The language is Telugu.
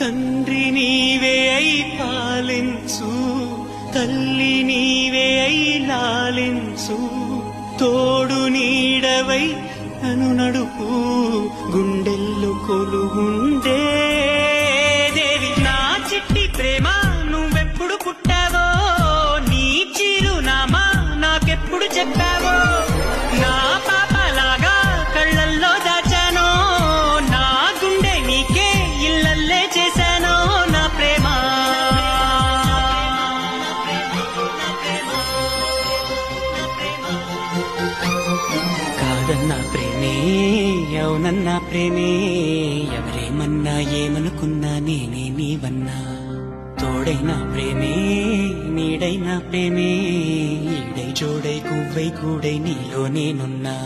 తండ్రి నీవే అయి పాలించు తల్లి నీవే అయి లాలించు తోడు నీడవై నను నడుపు గుండెల్లో కొలుగుండే దేవి. నా చిట్టి ప్రేమ నువ్వెప్పుడు పుట్టావో నీ చిరునామా నాకెప్పుడు చెప్పావో? కాదన్నా ప్రేమే అవునన్నా ప్రేమే ఎవరేమన్నా ఏమనుకున్నా నేనే నీవన్నా. తోడైనా ప్రేమే నీడైనా ప్రేమే ఈడై జోడై గువ్వై కూడై నీలో నేనున్నా.